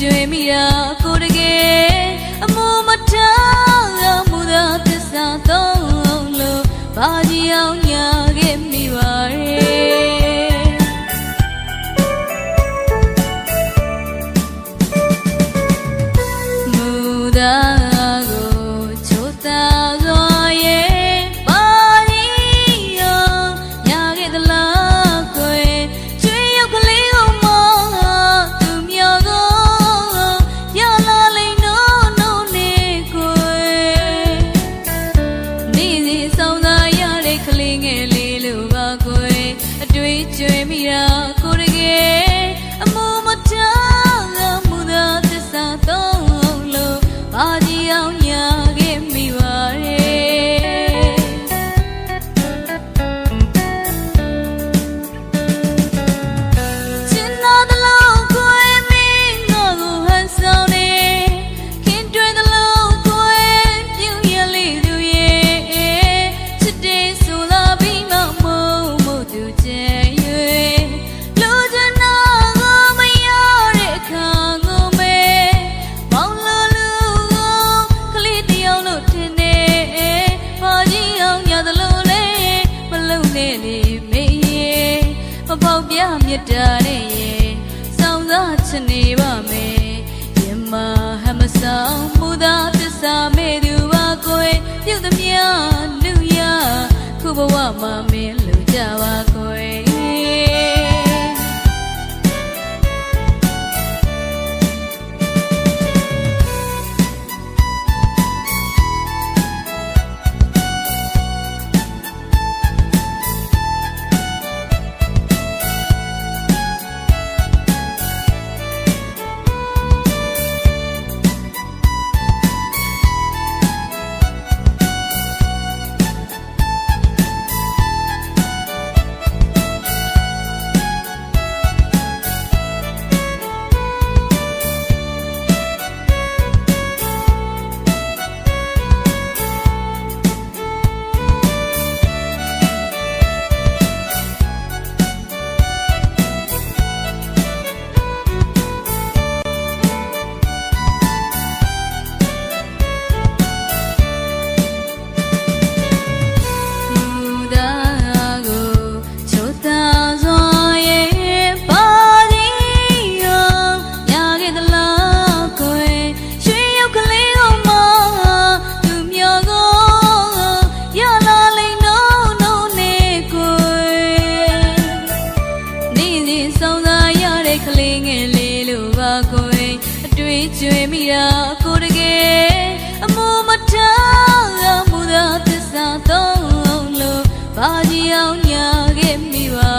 ကျွေးမိရာကိုတက ကျွေးမိတာကိုတကယ် နဲ့ရေစောင်းစားချင်နေပါမယ်ရင်မဟမဆောင်မူသာသစ္စာမဲ့သူပါကိုယ်ပြုတ်သည်များလူရခုဘဝမှာမင်း တွေ့ကြွေမိတာကိုတကယ်အမမထားမှုသာသစ္စာသုံးလို့ဘာကြီးအောင်ညာခဲ့မိပါ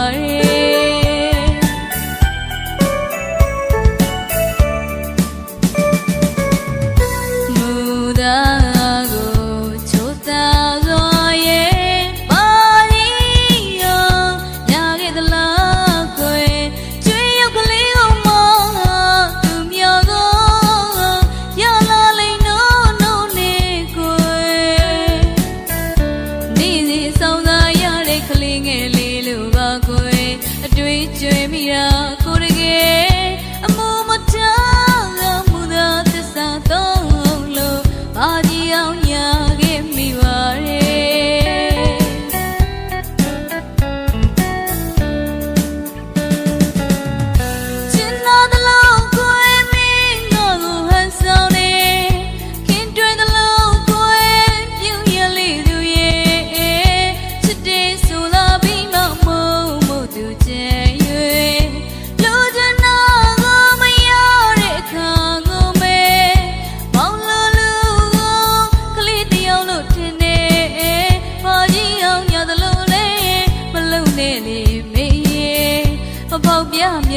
llorar.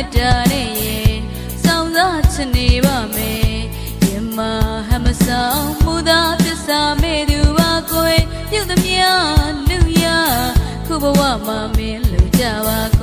မေတ္တာနဲ့ရေစောင့်စားချင်နေပါမယ်ယမဟမဆောင်မူသာသစ္စာမေသူပါကိုယ်ပြုသမ ्या လူရခုဘဝမှာမင်းလူကြပါ